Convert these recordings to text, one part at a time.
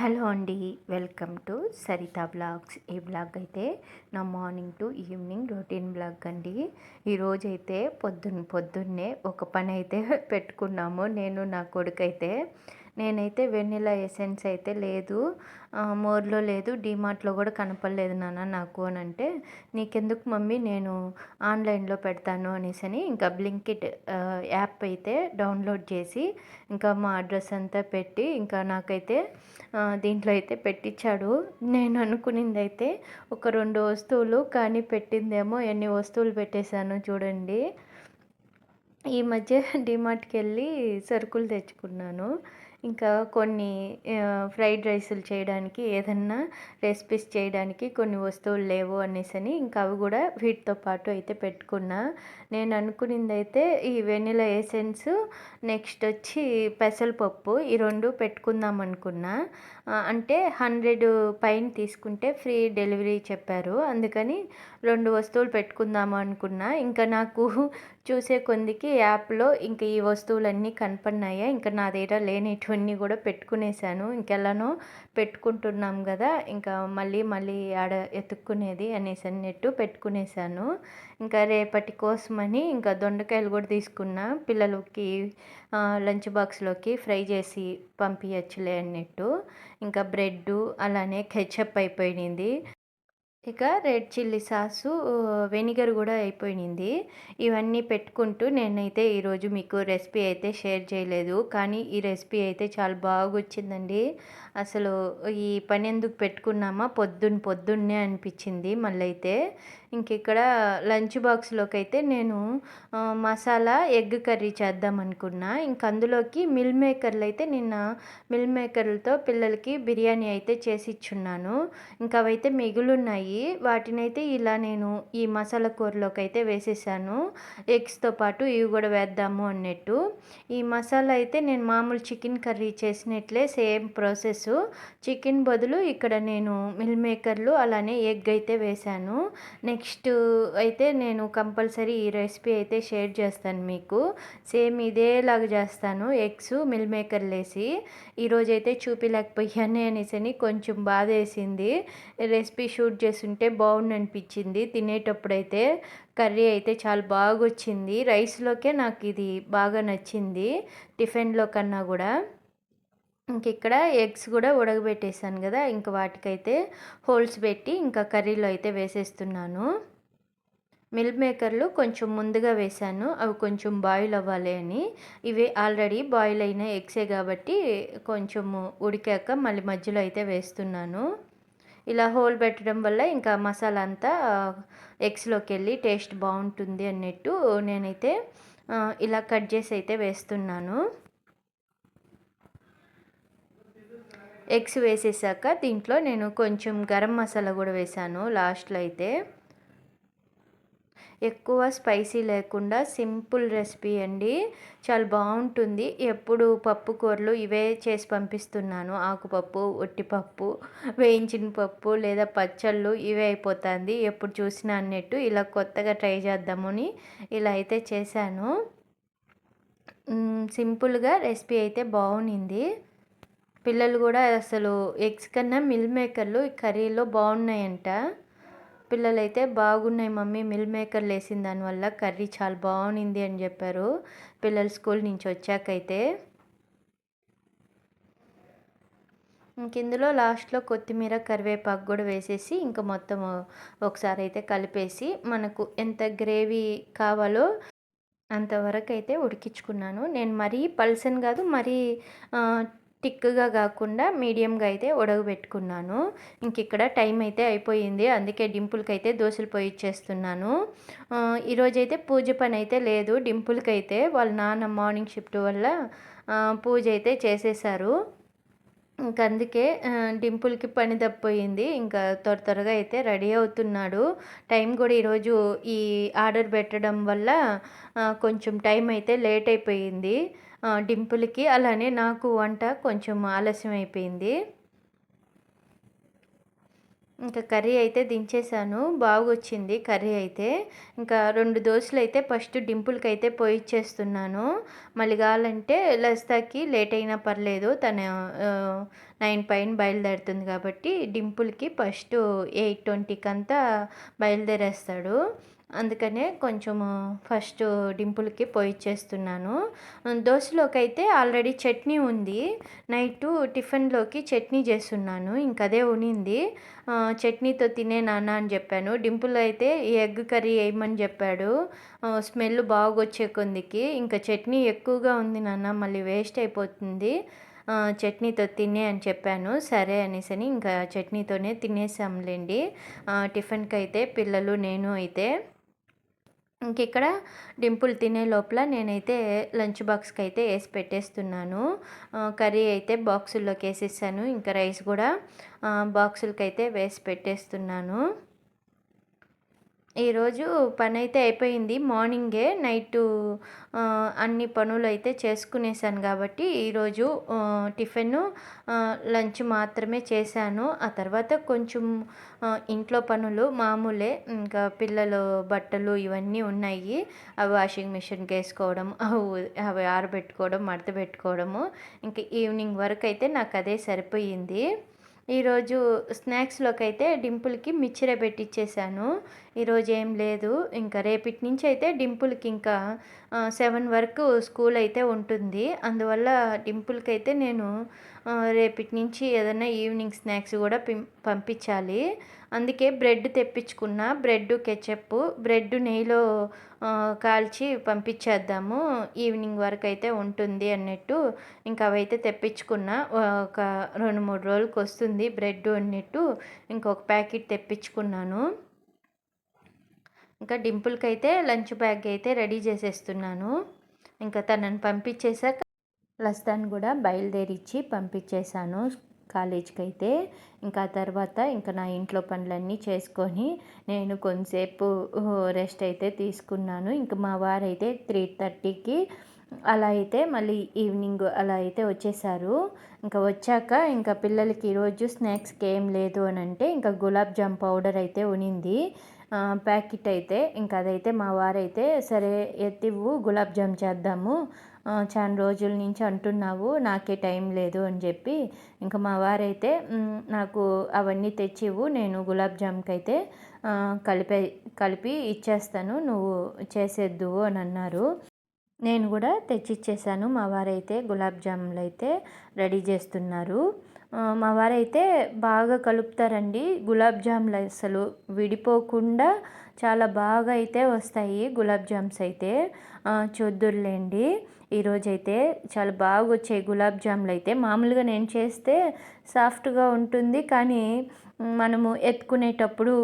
Hello అండి welcome to Saritha blogs. ఈ blog అయితే నా morning to evening routine blog అండి. ఈరోజు అయితే పొద్దున్న పొద్దున్నే ఒక పని అయితే పెట్టుకున్నాము. నేను నా కొడుకు అయితే నేనైతే వెన్నెలా ఎసెన్స్ అయితే లేదు. మోర్లో లేదు డీమార్ట్లో కూడా కనపడలేదు నాన్న నాకు అని అంటే నీకెందుకు మమ్మీ నేను ఆన్లైన్లో పెడతాను అనేసి అని ఇంకా బ్లింకిట్ యాప్ అయితే డౌన్లోడ్ చేసి ఇంకా మా అడ్రస్ అంతా పెట్టి ఇంకా నాకైతే దీంట్లో అయితే పెట్టించాడు నేను అనుకునింది అయితే ఒక రెండు వస్తువులు కానీ పెట్టిందేమో ఎన్ని వస్తువులు పెట్టేశాను చూడండి. ఈ మధ్య డిమార్ట్కి వెళ్ళి సరుకులు తెచ్చుకున్నాను. ఇంకా కొన్ని ఫ్రైడ్ రైసులు చేయడానికి ఏదన్నా రెసిపీస్ చేయడానికి కొన్ని వస్తువులు లేవు అనేసి అని ఇంకా అవి కూడా వీటితో పాటు అయితే పెట్టుకున్నా. నేను అనుకునింది అయితే ఈ వెనిలా ఎసెన్స్ నెక్స్ట్ వచ్చి పెసరపప్పు ఈ రెండు పెట్టుకుందాం అనుకున్నా. అంటే హండ్రెడ్ పైన తీసుకుంటే ఫ్రీ డెలివరీ చెప్పారు. అందుకని రెండు వస్తువులు పెట్టుకుందాము అనుకున్నా. ఇంకా నాకు చూసే కొందికి యాప్లో ఇంక ఈ వస్తువులన్నీ కనపడినాయా? ఇంకా నా దగ్గర లేనిటివన్నీ కూడా పెట్టుకునేసాను ఇంకెలానో పెట్టుకుంటున్నాం కదా ఇంకా మళ్ళీ మళ్ళీ ఆడ ఎత్తుక్కునేది అనేసి అన్నట్టు పెట్టుకునేసాను ఇంకా రేపటి కోసమని ఇంకా దొండకాయలు కూడా తీసుకున్నా పిల్లలకి లంచ్ బాక్స్లోకి ఫ్రై చేసి పంపించచ్చులే అన్నట్టు. ఇంకా బ్రెడ్ అలానే కెచప్ అయిపోయింది ఇక రెడ్ చిల్లీ సాసు వెనిగర్ కూడా అయిపోయింది ఇవన్నీ పెట్టుకుంటూ నేనైతే ఈరోజు మీకు రెసిపీ అయితే షేర్ చేయలేదు. కానీ ఈ రెసిపీ అయితే చాలా బాగా వచ్చిందండి అసలు ఈ పని ఎందుకు పెట్టుకున్నామా? పొద్దున్న పొద్దున్నే అనిపించింది మళ్ళీ అయితే ఇంక ఇక్కడ లంచ్ బాక్స్లోకి అయితే నేను మసాలా ఎగ్ కర్రీ చేద్దాం అనుకున్నా. ఇంక అందులోకి మిల్ మేకర్లు అయితే నిన్న మిల్ మేకర్లతో పిల్లలకి బిర్యానీ అయితే చేసి ఇచ్చున్నాను ఇంకా అవైతే మిగులున్నాయి. వాటినైతే ఇలా నేను ఈ మసాలా కూరలోకి అయితే వేసేసాను. ఎగ్స్తో పాటు ఇవి కూడా వేద్దాము అన్నట్టు. ఈ మసాలా అయితే నేను మామూలు చికెన్ కర్రీ చేసినట్లే సేమ్ ప్రాసెస్ చికెన్ బదులు ఇక్కడ నేను మిల్ మేకర్లు అలానే ఎగ్ అయితే వేశాను నెక్స్ట్ అయితే నేను కంపల్సరీ ఈ రెసిపీ అయితే షేర్ చేస్తాను మీకు. సేమ్ ఇదేలాగా చేస్తాను ఎగ్స్ మిల్ మేకర్లు వేసి ఈరోజు అయితే చూపిలేకపోయానే అనేసి కొంచెం బాధ వేసింది రెసిపీ షూట్ ఉంటే బాగుండనిపించింది. అనిపించింది తినేటప్పుడైతే కర్రీ అయితే చాలా బాగా వచ్చింది రైస్లోకే నాకు ఇది బాగా నచ్చింది. టిఫిన్లో కన్నా కూడా. ఇంక ఇక్కడ ఎగ్స్ కూడా ఉడకబెట్టేసాను కదా ఇంకా వాటికైతే హోల్స్ పెట్టి ఇంకా కర్రీలో అయితే వేసేస్తున్నాను. మిల్క్ మేకర్లు కొంచెం ముందుగా వేశాను అవి కొంచెం బాయిల్ అవ్వాలి అని. ఇవి ఆల్రెడీ బాయిల్ అయిన ఎగ్సే కాబట్టి కొంచెము ఉడికాక మళ్ళీ మధ్యలో అయితే వేస్తున్నాను. ఇలా హోల్ పెట్టడం వల్ల ఇంకా మసాలా అంతా ఎగ్స్లోకి వెళ్ళి టేస్ట్ బాగుంటుంది అన్నట్టు నేనైతే ఇలా కట్ చేసి అయితే వేస్తున్నాను. ఎగ్స్ వేసేసాక దీంట్లో నేను కొంచెం గరం మసాలా కూడా వేసాను లాస్ట్లో అయితే. ఎక్కువ స్పైసీ లేకుండా సింపుల్ రెసిపీ అండి. చాలా బాగుంటుంది. ఎప్పుడు పప్పు కూరలు ఇవే చేసి పంపిస్తున్నాను. ఆకుపప్పు ఒట్టిపప్పు వేయించిన పప్పు లేదా పచ్చళ్ళు ఇవే అయిపోతుంది. ఎప్పుడు చూసినా అన్నట్టు ఇలా కొత్తగా ట్రై చేద్దామని ఇలా అయితే చేశాను. సింపుల్గా రెసిపీ అయితే బాగుంది పిల్లలు కూడా అసలు ఎగ్స్ కన్నా మిల్ మేకర్లు ఈ కర్రీలో బాగున్నాయంట. పిల్లలైతే బాగున్నాయి మమ్మీ మిల్ మేకర్లు వేసిన దానివల్ల కర్రీ చాలా బాగుంది అని చెప్పారు. పిల్లలు స్కూల్ నుంచి వచ్చాకైతే. ఇంక ఇందులో లాస్ట్లో కొత్తిమీర కరివేపాకు కూడా వేసేసి ఇంకా మొత్తం ఒకసారి అయితే కలిపేసి మనకు ఎంత గ్రేవీ కావాలో అంతవరకు అయితే ఉడికించుకున్నాను. నేను మరీ పల్సన్ కాదు మరీ టిక్గా కాకుండా మీడియంగా అయితే ఉడకబెట్టుకున్నాను. ఇంక ఇక్కడ టైం అయితే అయిపోయింది. అందుకే డింపుల్కి అయితే దోశలు పోయిచ్చేస్తున్నాను ఈరోజైతే పూజ పని అయితే లేదు. డింపుల్కి అయితే వాళ్ళ నాన్న మార్నింగ్ షిఫ్ట్ వల్ల పూజ అయితే చేసేసారు ఇంక అందుకే డింపుల్కి పని తప్పిపోయింది ఇంకా త్వర త్వరగా అయితే రెడీ అవుతున్నాడు. టైం కూడా ఈరోజు ఈ ఆర్డర్ పెట్టడం వల్ల కొంచెం టైం అయితే లేట్ అయిపోయింది. డింపుల్కి అలానే నాకు వంట కొంచెం ఆలస్యం అయిపోయింది ఇంకా కర్రీ అయితే దించేసాను బాగా వచ్చింది కర్రీ అయితే. ఇంకా రెండు దోశలు అయితే ఫస్ట్ డింపుల్కి అయితే పోయిచ్చేస్తున్నాను మళ్ళీ కావాలంటే లస్తాకి లేట్ అయినా పర్లేదు. తన నైన్ పైన బయలుదేరుతుంది కాబట్టి డింపుల్కి ఫస్ట్ ఎయిట్ ట్వంటీకి అంతా బయలుదేరేస్తాడు. అందుకనే కొంచెము ఫస్ట్ డింపుల్కి పోయిచ్చేస్తున్నాను దోశలోకి అయితే ఆల్రెడీ చట్నీ ఉంది. నైట్ టిఫిన్లోకి చట్నీ చేస్తున్నాను. ఇంక అదే ఉనింది. చట్నీతో తినే నాన్న అని చెప్పాను. డింపుల్ అయితే ఎగ్ కర్రీ వేయమని చెప్పాడు. స్మెల్ బాగొచ్చే కొందికి. ఇంకా చట్నీ ఎక్కువగా ఉంది నాన్న. మళ్ళీ వేస్ట్ అయిపోతుంది. చట్నీతో తినే అని చెప్పాను. సరే అనేసి ఇంకా చట్నీతోనే తినేసాంలేండి. టిఫిన్కి అయితే పిల్లలు నేను అయితే. ఇంకిక్కడ? డింపుల్ తినే లోపల నేనైతే లంచ్ బాక్స్కి అయితే వేసి పెట్టేస్తున్నాను కర్రీ అయితే బాక్సుల్లోకి వేసేసాను ఇంకా రైస్ కూడా బాక్సులకి అయితే వేసి పెట్టేస్తున్నాను. ఈరోజు పని అయితే అయిపోయింది. మార్నింగే నైట్ అన్ని పనులు అయితే చేసుకునేసాను కాబట్టి ఈరోజు టిఫిన్ లంచ్ మాత్రమే చేశాను. ఆ తర్వాత కొంచెం ఇంట్లో పనులు మామూలే. ఇంకా పిల్లలు బట్టలు ఇవన్నీ ఉన్నాయి. అవి వాషింగ్ మిషన్కి వేసుకోవడం అవి అవి ఆరబెట్టుకోవడం మడత పెట్టుకోవడము. ఇంకా ఈవినింగ్ వరకు అయితే నాకు అదే సరిపోయింది. ఈరోజు స్నాక్స్లోకి అయితే డింపుల్కి మిక్చరే పెట్టించేసాను ఈరోజు ఏం లేదు. ఇంకా రేపటి నుంచి అయితే డింపుల్కి ఇంకా సెవెన్ వరకు స్కూల్ అయితే ఉంటుంది. అందువల్ల డింపుల్కి అయితే నేను రేపటి నుంచి ఏదైనా ఈవినింగ్ స్నాక్స్ కూడా పంపించాలి. అందుకే బ్రెడ్ తెప్పించుకున్న బ్రెడ్ కెచప్ బ్రెడ్ నెయ్యిలో కాల్చి పంపించేద్దాము. ఈవినింగ్ వరకు అయితే ఉంటుంది అన్నట్టు. ఇంకా అవైతే తెప్పించుకున్న. ఒక రెండు మూడు రోజులకు వస్తుంది బ్రెడ్ అన్నట్టు. ఇంకొక ప్యాకెట్ తెప్పించుకున్నాను. ఇంకా డింపుల్కి అయితే లంచ్ బ్యాగ్ అయితే రెడీ చేసేస్తున్నాను. ఇంకా తనని పంపించేశాక లస్తాన్ కూడా బయలుదేరిచ్చి పంపించేశాను కాలేజీకి అయితే ఇంకా తర్వాత ఇంకా నా ఇంట్లో పనులన్నీ చేసుకొని నేను కొంతసేపు రెస్ట్ అయితే తీసుకున్నాను. ఇంకా మా వారైతే త్రీ థర్టీకి అలా అయితే మళ్ళీ ఈవినింగ్ అలా అయితే వచ్చేసారు. ఇంకా వచ్చాక ఇంకా పిల్లలకి ఈరోజు స్నాక్స్కి ఏం లేదు అని అంటే ఇంకా గులాబ్ జామ్ పౌడర్ అయితే ఉనింది. ప్యాకెట్ అయితే ఇంకా అదైతే మా వారైతే సరే ఎత్తివ్వు గులాబ్ జామ్ చేద్దాము చాలా రోజుల నుంచి అంటున్నావు నాకే టైం లేదు అని చెప్పి. ఇంకా మా వారైతే నాకు అవన్నీ తెచ్చివు నేను గులాబ్ జామ్కి అయితే కలిపే కలిపి ఇచ్చేస్తాను నువ్వు చేసేద్దువు అని అన్నారు. నేను కూడా తెచ్చిచ్చేసాను మా వారైతే గులాబ్ జాములు అయితే రెడీ చేస్తున్నారు. మా వారైతే బాగా కలుపుతారండి గులాబ్ జాములు అసలు విడిపోకుండా చాలా బాగా అయితే వస్తాయి గులాబ్ జామ్స్ అయితే. చూద్దురులేండి. ఈరోజైతే చాలా బాగా వచ్చాయి గులాబ్ జాములు అయితే మామూలుగా నేను చేస్తే సాఫ్ట్గా ఉంటుంది కానీ మనము ఎత్తుకునేటప్పుడు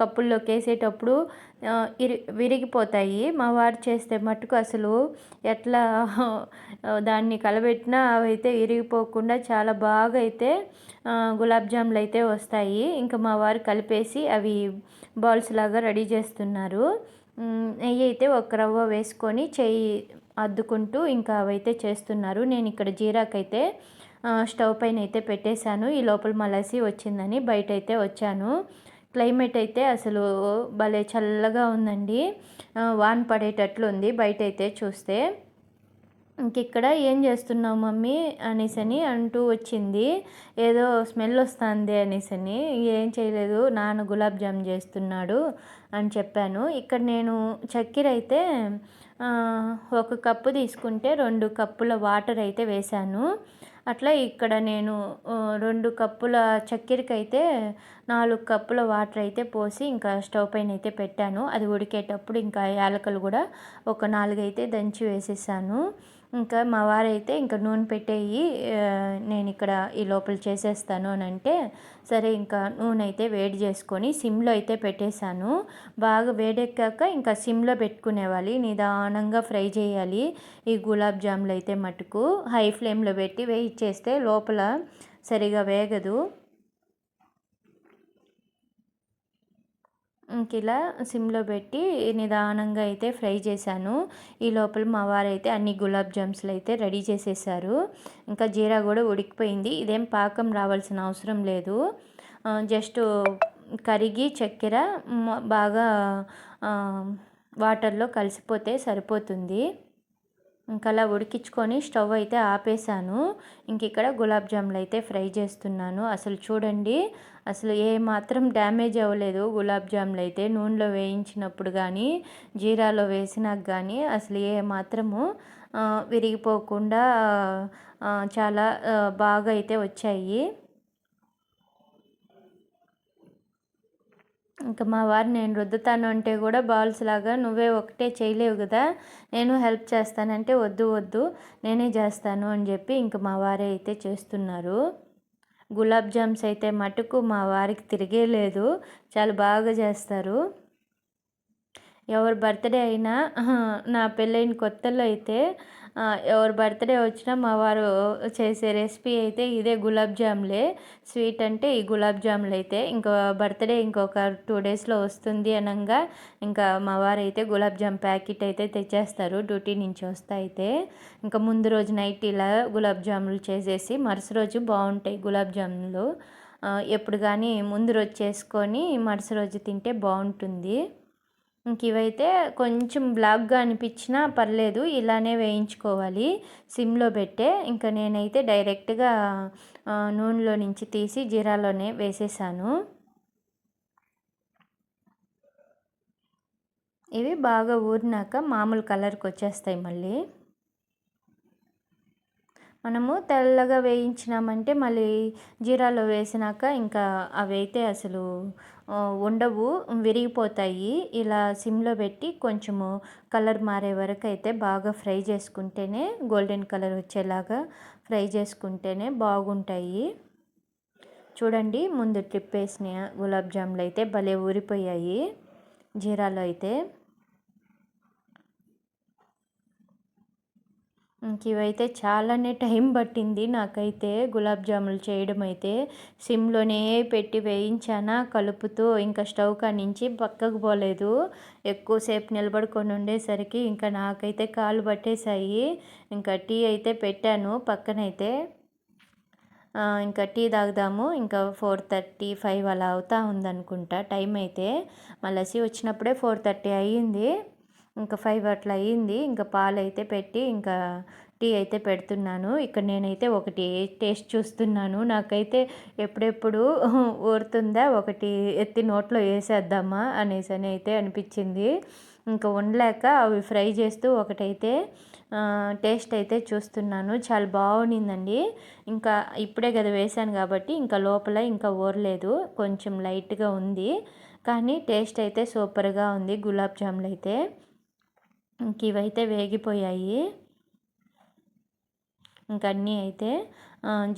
కప్పుల్లోకి వేసేటప్పుడు ఇరి విరిగిపోతాయి. మా వారు చేస్తే మట్టుకు అసలు ఎట్లా దాన్ని కలబెట్టినా అవైతే విరిగిపోకుండా చాలా బాగా అయితే గులాబ్ జాములు అయితే వస్తాయి. ఇంకా మా వారు కలిపేసి అవి బాల్స్ లాగా రెడీ చేస్తున్నారు. నెయ్యి అయితే ఒక రవ్వ వేసుకొని చెయ్యి అద్దుకుంటూ ఇంకా అవైతే చేస్తున్నారు. నేను ఇక్కడ జీరాకైతే స్టవ్ పైన అయితే పెట్టేశాను. ఈ లోపల మలసి వచ్చిందని బయట అయితే వచ్చాను. క్లైమేట్ అయితే అసలు భలే చల్లగా ఉందండి. వాన్ పడేటట్లు ఉంది బయట అయితే చూస్తే. ఇంక ఇక్కడ ఏం చేస్తున్నావు మమ్మీ? అనేసని అంటూ వచ్చింది. ఏదో స్మెల్ వస్తుంది అనేసని. ఏం చేయలేదు. నాన్న గులాబ్ జామ్ చేస్తున్నాడు అని చెప్పాను. ఇక్కడ నేను చక్కెర అయితే ఒక కప్పు తీసుకుంటే రెండు కప్పుల వాటర్ అయితే వేశాను. అట్లా ఇక్కడ నేను రెండు కప్పుల చక్కెరకి అయితే నాలుగు కప్పుల వాటర్ అయితే పోసి ఇంకా స్టవ్ పైన అయితే పెట్టాను. అది ఉడికేటప్పుడు ఇంకా యాలకలు కూడా ఒక నాలుగైతే దంచి వేసేసాను. ఇంకా మా వారైతే ఇంకా నూనె పెట్టేయి నేను ఇక్కడ ఈ లోపల చేసేస్తాను అని అంటే సరే ఇంకా నూనె అయితే వేడి చేసుకొని సిమ్లో అయితే పెట్టేశాను. బాగా వేడెక్కాక ఇంకా సిమ్లో పెట్టుకునేవాలి నిదానంగా ఫ్రై చేయాలి ఈ గులాబ్ జాములు అయితే మటుకు. హై ఫ్లేమ్లో పెట్టి వేయించేస్తే లోపల సరిగా వేగదు. ఇలా సిమ్లో పెట్టి నిదానంగా అయితే ఫ్రై చేశాను. ఈ లోపల మా వారైతే అన్ని గులాబ్ జామ్స్లు అయితే రెడీ చేసేసారు. ఇంకా జీరా కూడా ఉడికిపోయింది. ఇదేం పాకం రావాల్సిన అవసరం లేదు. జస్ట్ కరిగి చక్కెర బాగా వాటర్లో కలిసిపోతే సరిపోతుంది. ఇంకా అలా ఉడికించుకొని స్టవ్ అయితే ఆపేసాను ఇంక ఇక్కడ గులాబ్ జాములు అయితే ఫ్రై చేస్తున్నాను. అసలు చూడండి అసలు ఏ మాత్రం డ్యామేజ్ అవ్వలేదు గులాబ్ జాములు అయితే. నూనెలో వేయించినప్పుడు కానీ జీరాలో వేసినాక కానీ అసలు ఏ మాత్రము విరిగిపోకుండా చాలా బాగా అయితే వచ్చాయి. ఇంకా మా వారు నేను రుద్దుతాను అంటే కూడా బాల్స్ లాగా నువ్వే ఒకటే చేయలేవు కదా నేను హెల్ప్ చేస్తానంటే వద్దు వద్దు నేనే చేస్తాను అని చెప్పి ఇంక మా వారే అయితే చేస్తున్నారు. గులాబ్ జామ్స్ అయితే మటుకు మా వారికి తిరిగే లేదు చాలా బాగా చేస్తారు. ఎవరి బర్త్డే అయినా నా పెళ్ళైన కొత్తలో అయితే ఎవరి బర్త్డే వచ్చినా మా వారు చేసే రెసిపీ అయితే ఇదే గులాబ్ జామ్లే. స్వీట్ అంటే ఈ గులాబ్ జాములు అయితే. ఇంకా బర్త్డే ఇంకొక టూ డేస్లో వస్తుంది అనగా ఇంకా మా వారు అయితే గులాబ్ జామ్ ప్యాకెట్ అయితే తెచ్చేస్తారు డ్యూటీ నుంచి వస్తా అయితే. ఇంకా ముందు రోజు నైట్ ఇలా గులాబ్ జాములు చేసేసి మరుసటి రోజు బాగుంటాయి గులాబ్ జాములు. ఎప్పుడు కానీ ముందు రోజు చేసుకొని మరుసటి రోజు తింటే బాగుంటుంది. ఇంక ఇవైతే కొంచెం బ్లాక్గా అనిపించినా పర్లేదు ఇలానే వేయించుకోవాలి. సిమ్లో పెట్టే ఇంకా నేనైతే డైరెక్ట్గా నూనెలో నుంచి తీసి జీరాలోనే వేసేసాను. ఇవి బాగా ఊరినాక మామూలు కలర్కి వచ్చేస్తాయి మళ్ళీ. మనము తెల్లగా వేయించినామంటే మళ్ళీ జీరాలో వేసినాక ఇంకా అవి అయితే అసలు ఉండవు విరిగిపోతాయి. ఇలా సిమ్లో పెట్టి కొంచెము కలర్ మారే వరకు అయితే బాగా ఫ్రై చేసుకుంటేనే గోల్డెన్ కలర్ వచ్చేలాగా ఫ్రై చేసుకుంటేనే బాగుంటాయి. చూడండి ముందు ట్రిప్ వేసిన గులాబ్ జాములు అయితే భలే ఊరిపోయాయి. జీరాలో అయితే ఇంక ఇవైతే చాలానే టైం పట్టింది నాకైతే గులాబ్ జాములు చేయడం అయితే సిమ్లోనే పెట్టి వేయించానా కలుపుతూ ఇంకా స్టవ్ కానించి పక్కకు పోలేదు. ఎక్కువసేపు నిలబడుకొని ఉండేసరికి ఇంకా నాకైతే కాలు పట్టేశాయి. ఇంకా టీ అయితే పెట్టాను పక్కనైతే. ఇంకా టీ తాగుదాము. ఇంకా ఫోర్ థర్టీ ఫైవ్ అలా అవుతా ఉందనుకుంటా టైం అయితే. మళ్ళీ వచ్చినప్పుడే ఫోర్ థర్టీ అయ్యింది. ఇంకా ఫైవ్ అట్లా అయ్యింది. ఇంకా పాలు అయితే పెట్టి ఇంకా టీ అయితే పెడుతున్నాను. ఇక్కడ నేనైతే ఒకటి టేస్ట్ చూస్తున్నాను. నాకైతే ఎప్పుడెప్పుడు ఊరుతుందా ఒకటి ఎత్తి నోట్లో వేసేద్దామా అనేసి అని అయితే అనిపించింది. ఇంకా ఉండలేక అవి ఫ్రై చేస్తూ ఒకటైతే టేస్ట్ అయితే చూస్తున్నాను. చాలా బాగుండిందండి. ఇంకా ఇప్పుడే కదా వేసాను కాబట్టి ఇంకా లోపల ఇంకా ఊరలేదు. కొంచెం లైట్గా ఉంది. కానీ టేస్ట్ అయితే సూపర్గా ఉంది గులాబ్ జాములు అయితే ఇంక ఇవైతే వేగిపోయాయి. ఇంక అన్నీ అయితే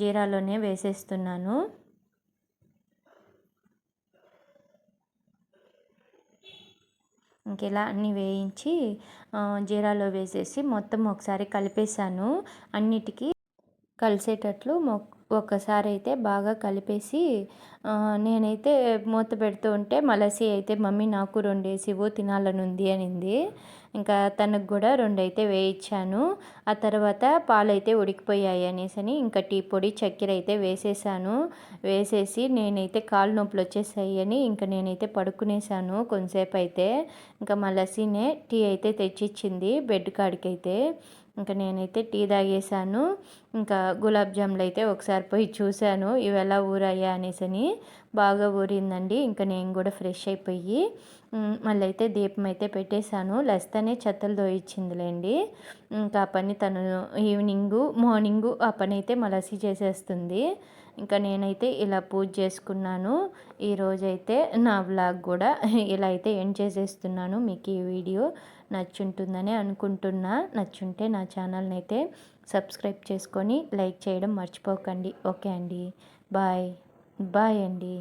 జీరాలోనే వేసేస్తున్నాను. ఇంకెలా అన్నీ వేయించి జీరాలో వేసేసి మొత్తం ఒకసారి కలిపేసాను అన్నిటికీ కలిసేటట్లు ఒక్కసారి అయితే బాగా కలిపేసి నేనైతే మూత పెడుతూ ఉంటే మలసి అయితే మమ్మీ నాకు రెండేసివు తినాలనుంది అనింది. ఇంకా తనకు కూడా రెండు అయితే వేయించాను ఆ తర్వాత పాలైతే ఉడికిపోయాయి అనేసి అని ఇంకా టీ పొడి చక్కెర అయితే వేసేసాను. వేసేసి నేనైతే కాలు నొప్పులు వచ్చేసాయి అని ఇంకా నేనైతే పడుకునేసాను కొంతసేపు అయితే ఇంకా మలసినే టీ అయితే తెచ్చిచ్చింది బెడ్ కాడికైతే. ఇంకా నేనైతే టీ తాగేసాను ఇంకా గులాబ్ జాములు అయితే ఒకసారి పోయి చూశాను. ఇవి ఎలా ఊరయ్యా అనేసి అని బాగా ఊరిందండి. ఇంకా నేను కూడా ఫ్రెష్ అయిపోయి మళ్ళీ అయితే దీపం అయితే పెట్టేశాను. లస్తనే చెత్తలు దోయించిందిలేండి ఇంకా ఆ పని తను ఈవినింగు మార్నింగు ఆ పని అయితే మలసి చేసేస్తుంది. ఇంకా నేనైతే ఇలా పూజ చేసుకున్నాను. ఈరోజైతే నా వ్లాగ్ కూడా ఇలా అయితే ఎండ్ చేసేస్తున్నాను. మీకు ఈ వీడియో నచ్చుంటుందని అనుకుంటున్నా. నచ్చుంటే నా ఛానల్ని అయితే సబ్స్క్రైబ్ చేసుకొని లైక్ చేయడం మర్చిపోకండి. ఓకే అండి. బాయ్. బాయ్ అండి.